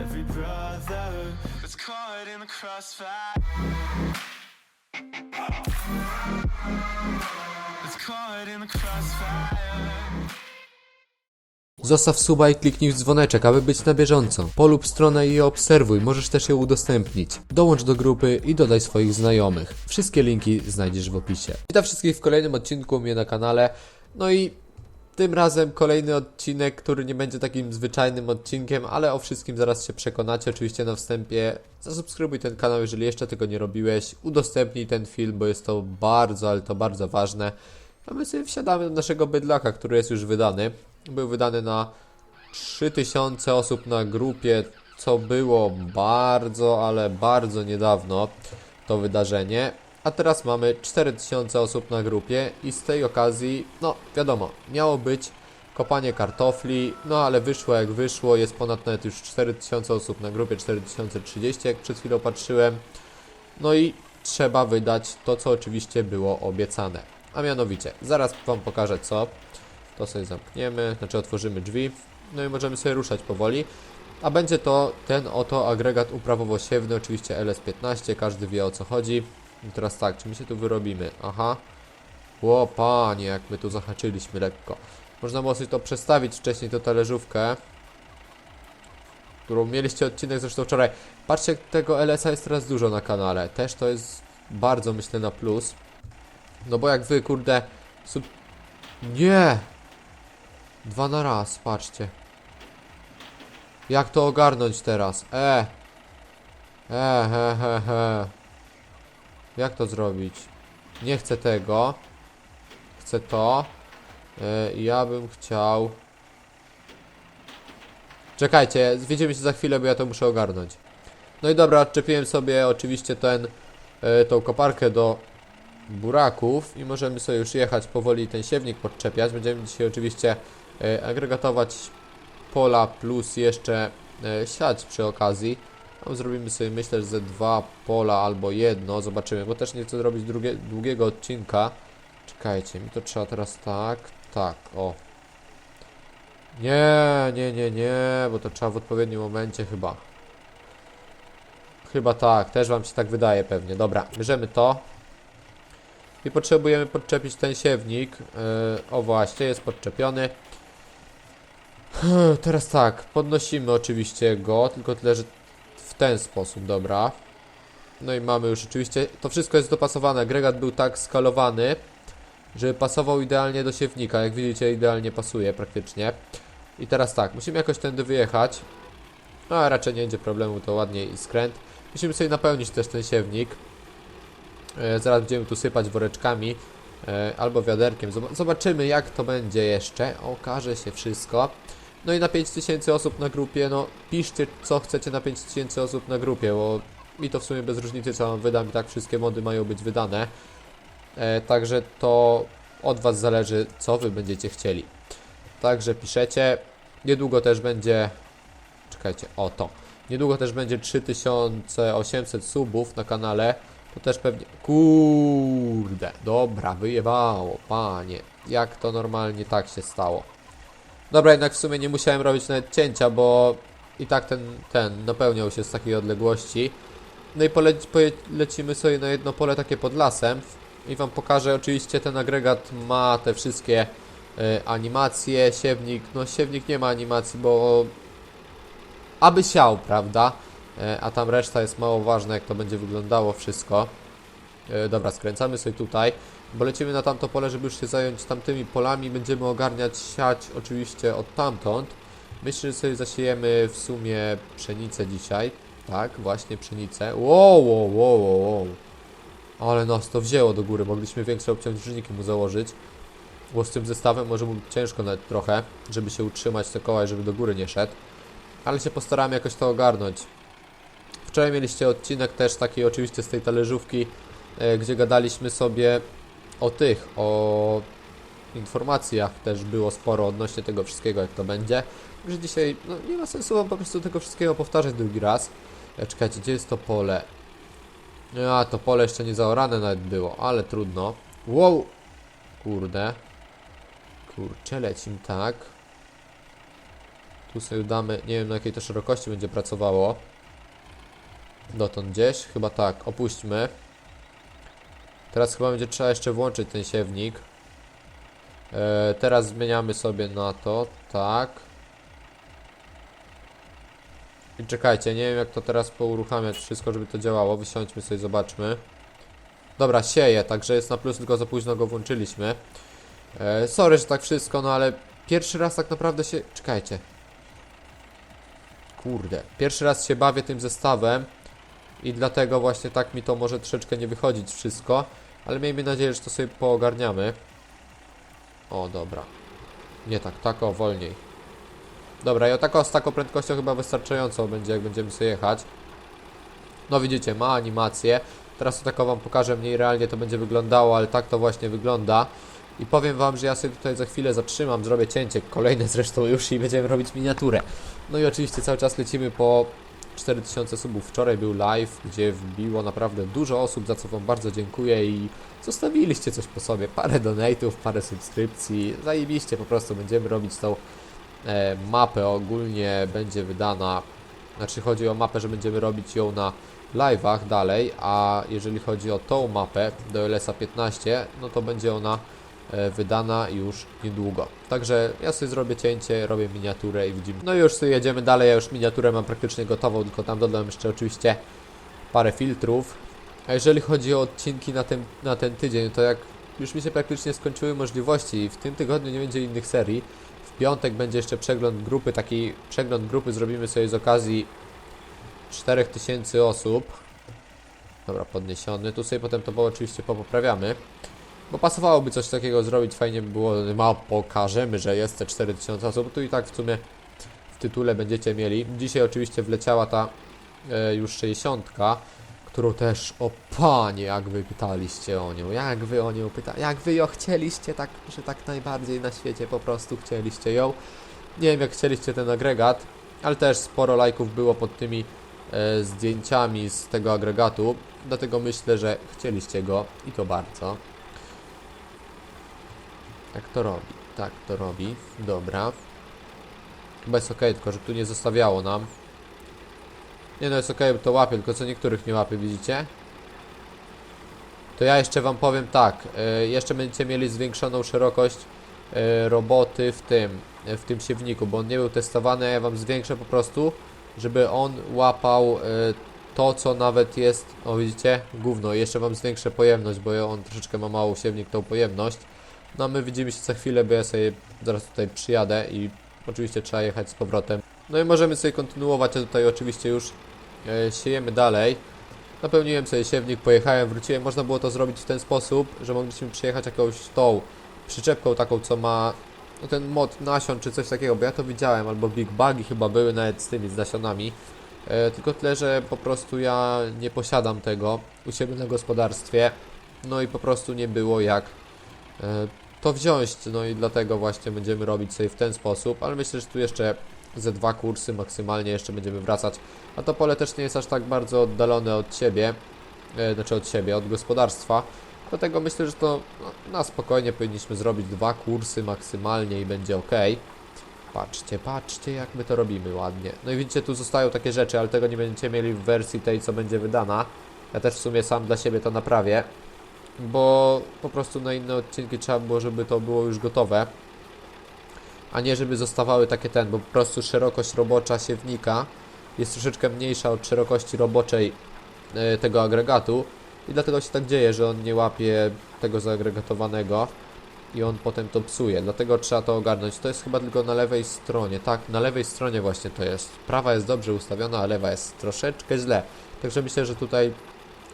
every brother that's caught in the crossfire. That's caught in the crossfire. Zostaw suba i kliknij w dzwoneczek, aby być na bieżąco. Polub stronę i obserwuj, możesz też ją udostępnić. Dołącz do grupy i dodaj swoich znajomych. Wszystkie linki znajdziesz w opisie. Witam wszystkich w kolejnym odcinku mnie na kanale. No i tym razem kolejny odcinek, który nie będzie takim zwyczajnym odcinkiem, ale o wszystkim zaraz się przekonacie. Oczywiście na wstępie zasubskrybuj ten kanał, jeżeli jeszcze tego nie robiłeś. Udostępnij ten film, bo jest to bardzo, ale to bardzo ważne. A my sobie wsiadamy do naszego bydlaka, który jest już wydany. Był wydany na 3000 osób na grupie, co było bardzo, ale bardzo niedawno to wydarzenie. A teraz mamy 4000 osób na grupie i z tej okazji, no wiadomo, miało być kopanie kartofli, no ale wyszło jak wyszło, jest ponad nawet już 4000 osób na grupie, 4030 jak przed chwilą patrzyłem. No i trzeba wydać to, co oczywiście było obiecane. A mianowicie, zaraz Wam pokażę co. To sobie zamkniemy, znaczy otworzymy drzwi. No i możemy sobie ruszać powoli. A będzie to ten oto agregat uprawowo-siewny, oczywiście LS15, każdy wie o co chodzi. I teraz tak, czy my się tu wyrobimy? Aha. Ło, panie, jak my tu zahaczyliśmy lekko. Można było sobie to przestawić wcześniej, to talerzówkę. Którą mieliście odcinek zresztą wczoraj. Patrzcie, tego LS-a jest teraz dużo na kanale. Też to jest bardzo, myślę, na plus. No bo jak wy, kurde, sub... Nie! Dwa na raz, patrzcie. Jak to ogarnąć teraz? E! E, he, he, he. Jak to zrobić? Nie chcę tego. Chcę to. E, ja bym chciał... Czekajcie, widzimy się za chwilę, bo ja to muszę ogarnąć. No i dobra, odczepiłem sobie oczywiście ten, e, tą koparkę do buraków i możemy sobie już jechać powoli ten siewnik podczepiać. Będziemy dzisiaj oczywiście e, agregatować pola plus jeszcze e, siać przy okazji. Tam zrobimy sobie myślę, że ze dwa pola albo jedno, zobaczymy, bo też nie chcę zrobić drugie, długiego odcinka. Czekajcie, mi to trzeba teraz tak, tak, o. Nie, nie, nie, nie, bo to trzeba w odpowiednim momencie chyba. Chyba tak, też wam się tak wydaje pewnie. Dobra, bierzemy to. I potrzebujemy podczepić ten siewnik. Yy, o właśnie, jest podczepiony. Teraz tak, podnosimy oczywiście go, tylko tyle, że w ten sposób, dobra. No i mamy już oczywiście, to wszystko jest dopasowane. Agregat był tak skalowany, żeby pasował idealnie do siewnika. Jak widzicie, idealnie pasuje praktycznie. I teraz tak, musimy jakoś tędy wyjechać. No, a raczej nie będzie problemu, to ładnie i skręt. Musimy sobie napełnić też ten siewnik. E, zaraz będziemy tu sypać woreczkami e, albo wiaderkiem. Zob- Zobaczymy jak to będzie jeszcze. Okaże się wszystko. No i na 5000 osób na grupie, no piszcie co chcecie na 5000 osób na grupie, bo mi to w sumie bez różnicy co wam wydam i tak wszystkie mody mają być wydane. E, także to od was zależy co wy będziecie chcieli. Także piszecie. Niedługo też będzie. Czekajcie, o to. Niedługo też będzie 3800 subów na kanale. To też pewnie. Kurde, dobra, wyjebało, panie. Jak to normalnie tak się stało? Dobra, jednak w sumie nie musiałem robić nawet cięcia, bo i tak ten, ten napełniał się z takiej odległości. No i poleci, polecimy sobie na jedno pole takie pod lasem. I wam pokażę, oczywiście ten agregat ma te wszystkie e, animacje, siewnik, no siewnik nie ma animacji, bo aby siał, prawda? E, a tam reszta jest mało ważna, jak to będzie wyglądało wszystko. E, dobra, skręcamy sobie tutaj, bo lecimy na tamto pole, żeby już się zająć tamtymi polami. Będziemy ogarniać siać oczywiście od tamtąd. Myślę, że sobie zasiejemy w sumie pszenicę dzisiaj. Tak, właśnie pszenicę. Wow, wow, wow, wow. Ale nas to wzięło do góry, mogliśmy większe obciążniki mu założyć. Bo z tym zestawem może mu ciężko nawet trochę, żeby się utrzymać te koła i żeby do góry nie szedł. Ale się postaram jakoś to ogarnąć. Wczoraj mieliście odcinek też taki oczywiście z tej talerzówki, e, gdzie gadaliśmy sobie o tych, o informacjach też było sporo odnośnie tego wszystkiego, jak to będzie. Że dzisiaj no, nie ma sensu wam po prostu tego wszystkiego powtarzać drugi raz. E, czekajcie, gdzie jest to pole? A, to pole jeszcze nie zaorane nawet było, ale trudno. Wow! Kurde. Kurczę, lecim tak. Tu sobie damy, nie wiem na jakiej to szerokości będzie pracowało. Dotąd gdzieś, chyba tak, opuśćmy. Teraz chyba będzie trzeba jeszcze włączyć ten siewnik. E, teraz zmieniamy sobie na to, tak. I czekajcie, nie wiem jak to teraz pouruchamiać wszystko, żeby to działało. Wysiądźmy sobie, zobaczmy. Dobra, sieje, także jest na plus, tylko za późno go włączyliśmy. E, sorry, że tak wszystko, no ale pierwszy raz tak naprawdę się... Czekajcie. Kurde. Pierwszy raz się bawię tym zestawem i dlatego właśnie tak mi to może troszeczkę nie wychodzić wszystko, ale miejmy nadzieję, że to sobie poogarniamy. O, dobra. Nie tak, tak o, wolniej. Dobra, i o tako, z taką prędkością chyba wystarczająco będzie, jak będziemy sobie jechać. No widzicie, ma animację. Teraz to tako wam pokażę, mniej realnie to będzie wyglądało, ale tak to właśnie wygląda. I powiem wam, że ja sobie tutaj za chwilę zatrzymam, zrobię cięcie, kolejne zresztą już i będziemy robić miniaturę. No i oczywiście cały czas lecimy po 4000 subów. Wczoraj był live, gdzie wbiło naprawdę dużo osób, za co wam bardzo dziękuję i zostawiliście coś po sobie. Parę donate'ów, parę subskrypcji. Zajebiście po prostu będziemy robić tą e, mapę. Ogólnie będzie wydana, znaczy chodzi o mapę, że będziemy robić ją na live'ach dalej, a jeżeli chodzi o tą mapę do LSA 15, no to będzie ona wydana już niedługo. Także ja sobie zrobię cięcie, robię miniaturę i widzimy. No i już sobie jedziemy dalej, ja już miniaturę mam praktycznie gotową, tylko tam dodam jeszcze oczywiście parę filtrów. A jeżeli chodzi o odcinki na ten, na ten tydzień, to jak już mi się praktycznie skończyły możliwości w tym tygodniu nie będzie innych serii, w piątek będzie jeszcze przegląd grupy, taki przegląd grupy zrobimy sobie z okazji 4000 osób. Dobra, podniesiony. Tu sobie potem to oczywiście popoprawiamy. Bo pasowałoby coś takiego zrobić, fajnie by było, ma pokażemy, że jest te 4000 osób, tu i tak w sumie w tytule będziecie mieli. Dzisiaj oczywiście wleciała ta e, już 60, którą też, o panie, jak wy pytaliście o nią, jak wy o nią pyta, jak wy ją chcieliście, tak, że tak najbardziej na świecie po prostu chcieliście ją. Nie wiem jak chcieliście ten agregat, ale też sporo lajków było pod tymi e, zdjęciami z tego agregatu, dlatego myślę, że chcieliście go i to bardzo. Tak to robi, tak to robi, dobra. Chyba jest ok, tylko że tu nie zostawiało nam. Nie no jest ok, to łapie, tylko co niektórych nie łapie, widzicie? To ja jeszcze wam powiem tak, e, jeszcze będziecie mieli zwiększoną szerokość e, roboty w tym, e, w tym siewniku, bo on nie był testowany, ja wam zwiększę po prostu, żeby on łapał e, to, co nawet jest, o widzicie, gówno, jeszcze wam zwiększę pojemność, bo on troszeczkę ma mało siewnik tą pojemność. No my widzimy się za chwilę, bo ja sobie zaraz tutaj przyjadę i oczywiście trzeba jechać z powrotem. No i możemy sobie kontynuować, a tutaj oczywiście już e, siejemy dalej. Napełniłem sobie siewnik, pojechałem, wróciłem. Można było to zrobić w ten sposób, że mogliśmy przyjechać jakąś tą przyczepką taką, co ma no ten mod nasion czy coś takiego, bo ja to widziałem, albo Big Bugi chyba były nawet z tymi, z nasionami. E, tylko tyle, że po prostu ja nie posiadam tego u siebie na gospodarstwie. No i po prostu nie było jak e, to wziąć, no i dlatego właśnie będziemy robić sobie w ten sposób, ale myślę, że tu jeszcze ze dwa kursy maksymalnie jeszcze będziemy wracać, a to pole też nie jest aż tak bardzo oddalone od siebie, e, znaczy od siebie, od gospodarstwa, dlatego myślę, że to no, na spokojnie powinniśmy zrobić dwa kursy maksymalnie i będzie ok. Patrzcie, patrzcie jak my to robimy ładnie. No i widzicie, tu zostają takie rzeczy, ale tego nie będziecie mieli w wersji tej, co będzie wydana. Ja też w sumie sam dla siebie to naprawię bo po prostu na inne odcinki trzeba było, żeby to było już gotowe, a nie żeby zostawały takie ten, bo po prostu szerokość robocza siewnika jest troszeczkę mniejsza od szerokości roboczej e, tego agregatu i dlatego się tak dzieje, że on nie łapie tego zaagregatowanego i on potem to psuje, dlatego trzeba to ogarnąć. To jest chyba tylko na lewej stronie, tak, na lewej stronie właśnie to jest. Prawa jest dobrze ustawiona, a lewa jest troszeczkę źle. Także myślę, że tutaj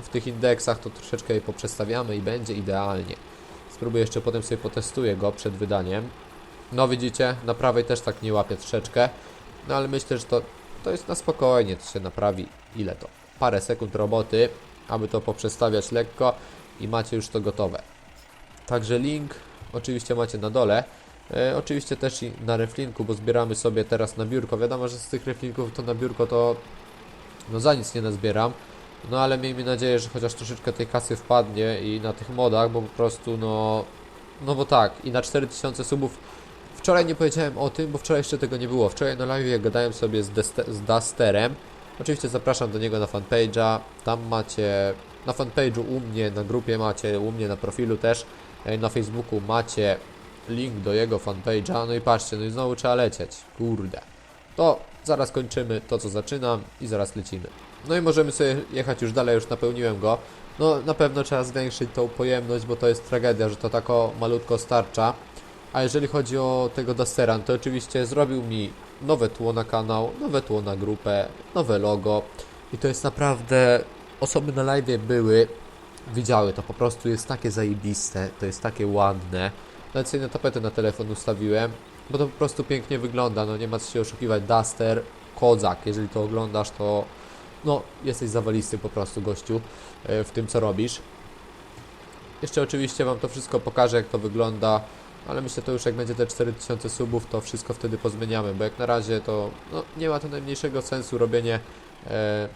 w tych indeksach to troszeczkę je poprzestawiamy i będzie idealnie. Spróbuję jeszcze potem sobie potestuję go przed wydaniem. No widzicie, na prawej też tak nie łapie troszeczkę. No ale myślę, że to, to jest na spokojnie, to się naprawi. Ile to? Parę sekund roboty, aby to poprzestawiać lekko i macie już to gotowe. Także link oczywiście macie na dole. E, oczywiście też i na reflinku, bo zbieramy sobie teraz na biurko. Wiadomo, że z tych reflinków to na biurko to no za nic nie nazbieram. No ale miejmy nadzieję, że chociaż troszeczkę tej kasy wpadnie i na tych modach, bo po prostu no... No bo tak, i na 4000 subów Wczoraj nie powiedziałem o tym, bo wczoraj jeszcze tego nie było. Wczoraj na live gadałem sobie z, z Dusterem. Oczywiście zapraszam do niego na fanpage'a. Tam macie na fanpage'u u mnie, na grupie macie, u mnie na profilu też. e, Na Facebooku macie link do jego fanpage'a. No i patrzcie, no i znowu trzeba lecieć. Kurde. To zaraz kończymy to, co zaczynam i zaraz lecimy. No i możemy sobie jechać już dalej, już napełniłem go. No na pewno trzeba zwiększyć tą pojemność, bo to jest tragedia, że to tako malutko starcza. A jeżeli chodzi o tego Dustera, to oczywiście zrobił mi nowe tło na kanał, nowe tło na grupę, nowe logo. I to jest naprawdę... Osoby na live były, widziały to, po prostu jest takie zajebiste, to jest takie ładne. Nawet sobie na tapetę na telefon ustawiłem, bo to po prostu pięknie wygląda, no nie ma co się oszukiwać. Duster, kozak, jeżeli to oglądasz, to no jesteś zawalisty po prostu gościu e, w tym co robisz. Jeszcze oczywiście Wam to wszystko pokażę jak to wygląda, ale myślę to już jak będzie te 4000 subów to wszystko wtedy pozmieniamy, bo jak na razie to no, nie ma to najmniejszego sensu robienie e,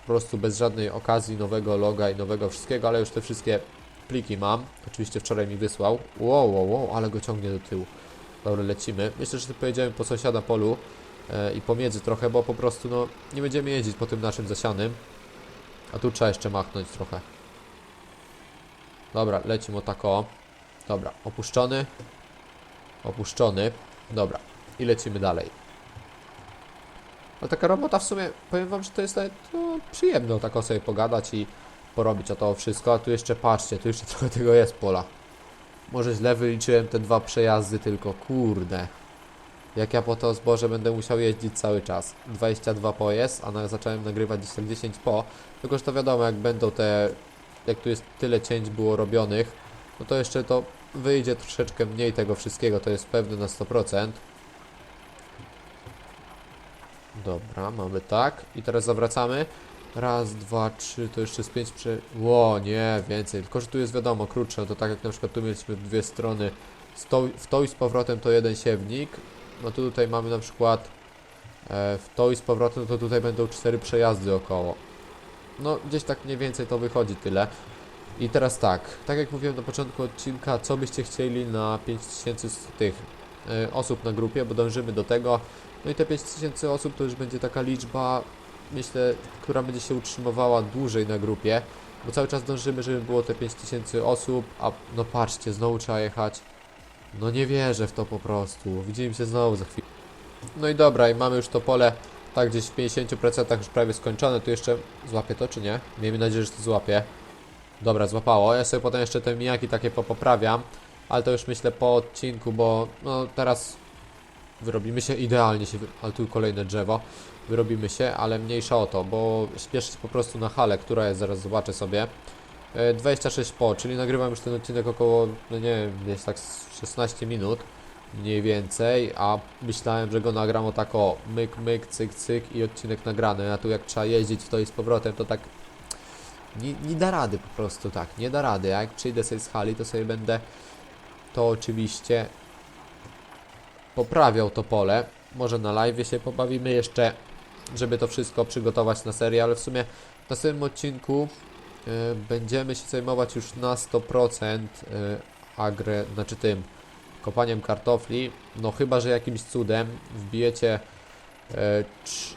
po prostu bez żadnej okazji nowego loga i nowego wszystkiego, ale już te wszystkie pliki mam. Oczywiście wczoraj mi wysłał. Wow, wow, wow, ale go ciągnie do tyłu. Dobra, lecimy. Myślę, że pojedziemy po sąsiada polu i pomiędzy trochę, bo po prostu no nie będziemy jeździć po tym naszym zasianym. A tu trzeba jeszcze machnąć trochę. Dobra, lecimy o tako. Dobra, opuszczony. Opuszczony. Dobra, i lecimy dalej. Ale taka robota w sumie, powiem wam, że to jest nawet no, przyjemno tak o sobie pogadać i porobić o to wszystko. A tu jeszcze patrzcie, tu jeszcze trochę tego jest pola. Może źle wyliczyłem te dwa przejazdy tylko, kurde. Jak ja po to zboże będę musiał jeździć cały czas. 22 po jest, a na, zacząłem nagrywać gdzieś tak 10 po. Tylko, że to wiadomo, jak będą te... Jak tu jest tyle cięć było robionych, no to jeszcze to wyjdzie troszeczkę mniej tego wszystkiego, to jest pewne na 100%. Dobra, mamy tak. I teraz zawracamy. Raz, dwa, trzy, to jeszcze z pięć prze... Ło, nie, więcej. Tylko, że tu jest wiadomo, krótsze. To tak jak na przykład tu mieliśmy dwie strony. Z w tą i z powrotem to jeden siewnik. No to tutaj mamy na przykład e, w tą i z powrotem, to tutaj będą cztery przejazdy około. No, gdzieś tak mniej więcej to wychodzi tyle. I teraz tak, tak jak mówiłem na początku odcinka, co byście chcieli na 5000 z tych e, osób na grupie, bo dążymy do tego. No i te 5000 osób to już będzie taka liczba, myślę, która będzie się utrzymywała dłużej na grupie, bo cały czas dążymy, żeby było te 5000 osób, a no patrzcie, znowu trzeba jechać. No nie wierzę w to po prostu. Widzimy się znowu za chwilę. No i dobra, i mamy już to pole tak gdzieś w 50% już prawie skończone. Tu jeszcze złapie to czy nie? Miejmy nadzieję, że to złapie. Dobra, złapało. Ja sobie potem jeszcze te mijaki takie popoprawiam, ale to już myślę po odcinku, bo no teraz wyrobimy się idealnie się, wy- ale tu kolejne drzewo. Wyrobimy się, ale mniejsza o to, bo śpieszyć po prostu na halę, która jest, zaraz zobaczę sobie. E, 26 po, czyli nagrywam już ten odcinek około, no nie wiem, gdzieś tak z 16 minut mniej więcej, a myślałem, że go nagram o tak o myk, myk, cyk, cyk i odcinek nagrany, a tu jak trzeba jeździć w to i z powrotem, to tak nie, nie da rady po prostu tak, nie da rady, jak przyjdę sobie z hali, to sobie będę to oczywiście poprawiał to pole, może na live się pobawimy jeszcze, żeby to wszystko przygotować na serię, ale w sumie w następnym odcinku będziemy się zajmować już na 100% y, agre, znaczy tym kopaniem kartofli, no chyba, że jakimś cudem wbijecie, e,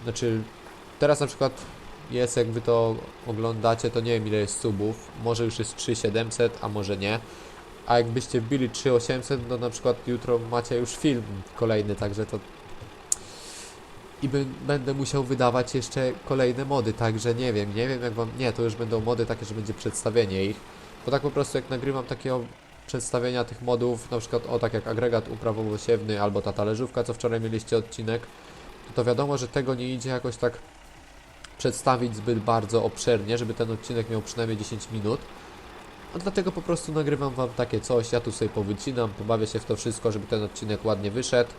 znaczy teraz na przykład jest, jak wy to oglądacie, to nie wiem ile jest subów, może już jest 3700, a może nie, a jakbyście wbili 3800, no na przykład jutro macie już film kolejny, także to i bę- będę musiał wydawać jeszcze kolejne mody, także nie wiem, nie wiem jak wam, nie, to już będą mody takie, że będzie przedstawienie ich, bo tak po prostu jak nagrywam takie przedstawienia tych modów, na przykład o tak jak agregat uprawowo-siewny albo ta talerzówka, co wczoraj mieliście odcinek, to, to wiadomo, że tego nie idzie jakoś tak przedstawić zbyt bardzo obszernie, żeby ten odcinek miał przynajmniej 10 minut. A dlatego po prostu nagrywam wam takie coś, ja tu sobie powycinam, pobawię się w to wszystko, żeby ten odcinek ładnie wyszedł.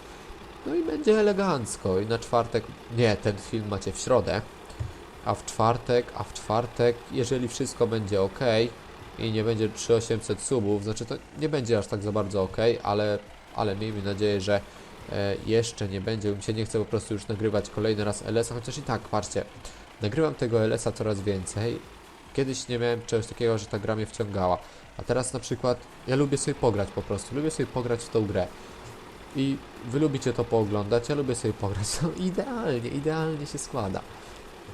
No i będzie elegancko. I na czwartek, nie, ten film macie w środę. A w czwartek, a w czwartek, jeżeli wszystko będzie ok i nie będzie 3800 subów, znaczy to nie będzie aż tak za bardzo ok, ale, ale miejmy nadzieję, że e, jeszcze nie będzie, mi się nie chce po prostu już nagrywać kolejny raz LS-a, chociaż i tak, patrzcie, nagrywam tego LS-a coraz więcej. Kiedyś nie miałem czegoś takiego, że ta gra mnie wciągała. A teraz na przykład ja lubię sobie pograć po prostu, lubię sobie pograć w tą grę. I wy lubicie to pooglądać, ja lubię sobie pograć. No idealnie, idealnie się składa.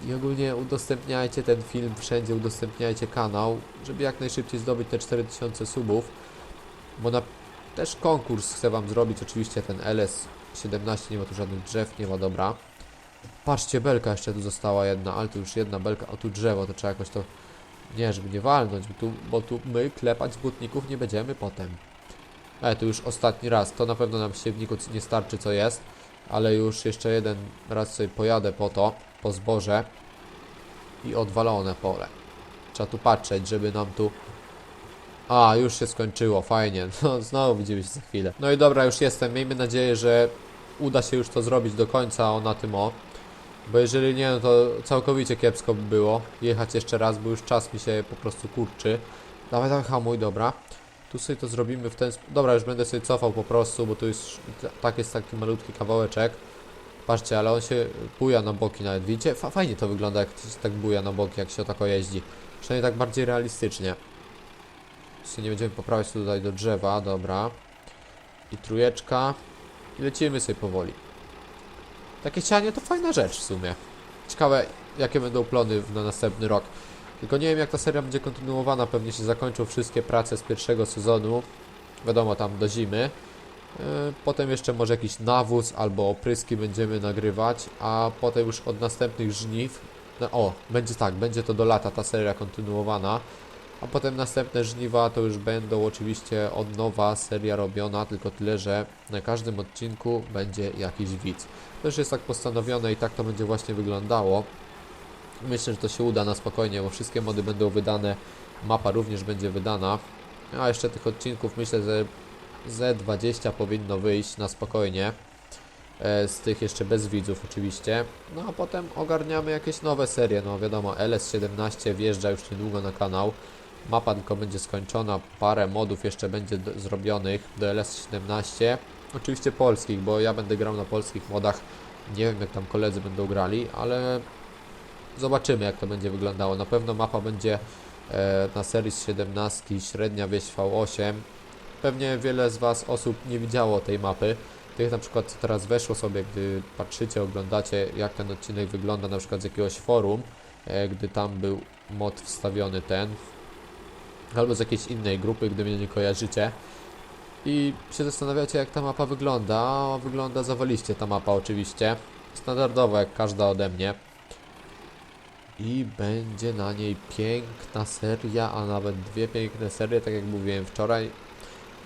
I ogólnie udostępniajcie ten film wszędzie, udostępniajcie kanał, żeby jak najszybciej zdobyć te 4000 subów. Bo na też konkurs chcę wam zrobić, oczywiście ten LS17, nie ma tu żadnych drzew, nie ma dobra. Patrzcie, belka jeszcze tu została jedna, ale tu już jedna belka, o tu drzewo, to trzeba jakoś to, nie, żeby nie walnąć, bo tu, bo tu my klepać butników nie będziemy potem. E, tu już ostatni raz, to na pewno nam siewniku nie starczy co jest, ale już jeszcze jeden raz sobie pojadę po to, po zboże i odwalone pole. Trzeba tu patrzeć, żeby nam tu a, już się skończyło, fajnie. No, znowu widzimy się za chwilę. No i dobra, już jestem. Miejmy nadzieję, że uda się już to zrobić do końca o na tym o. Bo jeżeli nie, no to całkowicie kiepsko by było jechać jeszcze raz, bo już czas mi się po prostu kurczy. Dawaj, dawaj, hamuj, dobra. Tu sobie to zrobimy w ten sposób. Dobra, już będę sobie cofał po prostu, bo tu jest, tak jest taki malutki kawałeczek. Patrzcie, ale on się buja na boki nawet. Widzicie? Fa fajnie to wygląda, jak się tak buja na boki, jak się tako jeździ. Przynajmniej tak bardziej realistycznie. Jeszcze nie będziemy poprawiać tutaj do drzewa, dobra. I trójeczka. I lecimy sobie powoli. Takie cianie to fajna rzecz w sumie. Ciekawe, jakie będą plony na następny rok. Tylko nie wiem, jak ta seria będzie kontynuowana. Pewnie się zakończą wszystkie prace z pierwszego sezonu. Wiadomo, tam do zimy. Yy, Potem jeszcze może jakiś nawóz albo opryski będziemy nagrywać, a potem już od następnych żniw. No, o, będzie tak, będzie to do lata ta seria kontynuowana. A potem następne żniwa to już będą oczywiście od nowa seria robiona, tylko tyle, że na każdym odcinku będzie jakiś widz. To już jest tak postanowione i tak to będzie właśnie wyglądało. Myślę, że to się uda na spokojnie, bo wszystkie mody będą wydane, mapa również będzie wydana. A jeszcze tych odcinków myślę, że Z20 powinno wyjść na spokojnie. E, Z tych jeszcze bez widzów oczywiście. No a potem ogarniamy jakieś nowe serie. No wiadomo, LS17 wjeżdża już niedługo na kanał. Mapa tylko będzie skończona, parę modów jeszcze będzie d- zrobionych do LS17. Oczywiście polskich, bo ja będę grał na polskich modach. Nie wiem jak tam koledzy będą grali, ale zobaczymy jak to będzie wyglądało. Na pewno mapa będzie e, na serii z 17, średnia wieś V8. Pewnie wiele z Was osób nie widziało tej mapy. Tych na przykład co teraz weszło sobie, gdy patrzycie, oglądacie jak ten odcinek wygląda na przykład z jakiegoś forum, e, gdy tam był mod wstawiony ten, albo z jakiejś innej grupy, gdy mnie nie kojarzycie. I się zastanawiacie jak ta mapa wygląda, wygląda zawaliście ta mapa oczywiście. Standardowa jak każda ode mnie. I będzie na niej piękna seria, a nawet dwie piękne serie, tak jak mówiłem wczoraj.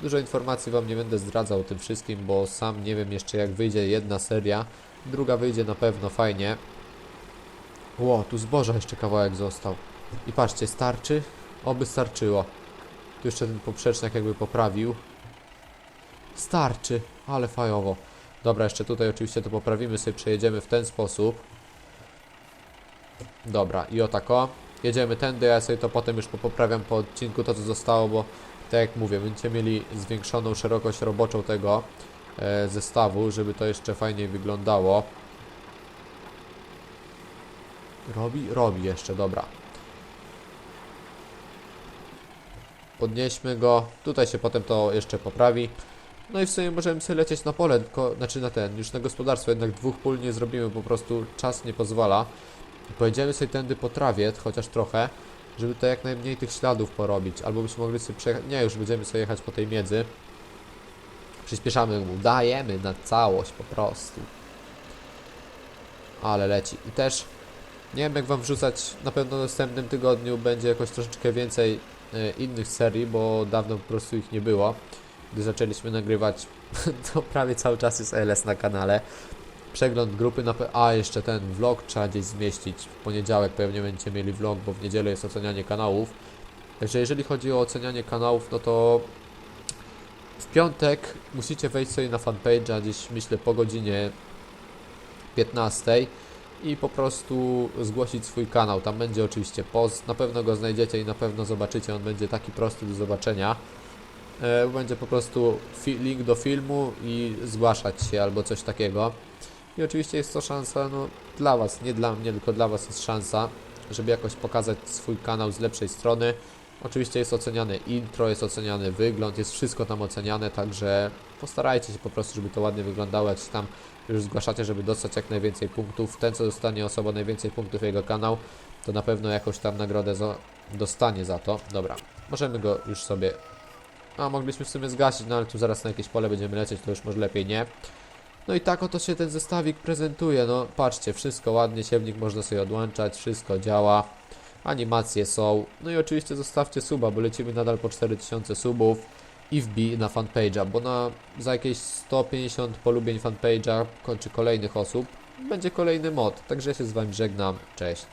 Dużo informacji Wam nie będę zdradzał o tym wszystkim, bo sam nie wiem jeszcze jak wyjdzie jedna seria. Druga wyjdzie na pewno fajnie. Ło, tu zboża jeszcze kawałek został. I patrzcie, starczy? Oby starczyło. Tu jeszcze ten poprzecznik jakby poprawił. Starczy, ale fajowo. Dobra, jeszcze tutaj oczywiście to poprawimy, sobie przejedziemy w ten sposób. Dobra, i o tako. Jedziemy tędy, ja sobie to potem już poprawiam po odcinku to co zostało, bo tak jak mówię, będziecie mieli zwiększoną szerokość roboczą tego e, zestawu, żeby to jeszcze fajniej wyglądało. Robi? Robi jeszcze, dobra. Podnieśmy go. Tutaj się potem to jeszcze poprawi. No i w sumie możemy sobie lecieć na pole, tylko, znaczy na ten, już na gospodarstwo, jednak dwóch pól nie zrobimy, po prostu czas nie pozwala. Pojedziemy sobie tędy po trawie, chociaż trochę, żeby to jak najmniej tych śladów porobić, albo byśmy mogli sobie przejechać, nie, już będziemy sobie jechać po tej miedzy. Przyspieszamy mu, dajemy na całość po prostu. Ale leci. I też, nie wiem jak wam wrzucać, na pewno w następnym tygodniu będzie jakoś troszeczkę więcej e, innych serii, bo dawno po prostu ich nie było. Gdy zaczęliśmy nagrywać, to prawie cały czas jest LS na kanale. Przegląd grupy na... A, jeszcze ten vlog trzeba gdzieś zmieścić. W poniedziałek pewnie będziecie mieli vlog, bo w niedzielę jest ocenianie kanałów. Także jeżeli chodzi o ocenianie kanałów, no to w piątek musicie wejść sobie na fanpage'a gdzieś myślę po godzinie 15 i po prostu zgłosić swój kanał. Tam będzie oczywiście post, na pewno go znajdziecie i na pewno zobaczycie, on będzie taki prosty do zobaczenia. E, Będzie po prostu link do filmu i zgłaszać się albo coś takiego. I oczywiście jest to szansa no, dla Was, nie dla mnie, tylko dla Was jest szansa, żeby jakoś pokazać swój kanał z lepszej strony. Oczywiście jest oceniane intro, jest oceniany wygląd, jest wszystko tam oceniane, także postarajcie się po prostu, żeby to ładnie wyglądało, jak się tam już zgłaszacie, żeby dostać jak najwięcej punktów. Ten, co dostanie osoba najwięcej punktów jego kanał, to na pewno jakąś tam nagrodę dostanie za to. Dobra, możemy go już sobie... A, mogliśmy w sumie zgasić, no ale tu zaraz na jakieś pole będziemy lecieć, to już może lepiej nie. No i tak oto się ten zestawik prezentuje, no patrzcie, wszystko ładnie, siewnik można sobie odłączać, wszystko działa, animacje są, no i oczywiście zostawcie suba, bo lecimy nadal po 4000 subów i wbij na fanpage'a, bo na, za jakieś 150 polubień fanpage'a kończy kolejnych osób, będzie kolejny mod, także ja się z wami żegnam, cześć.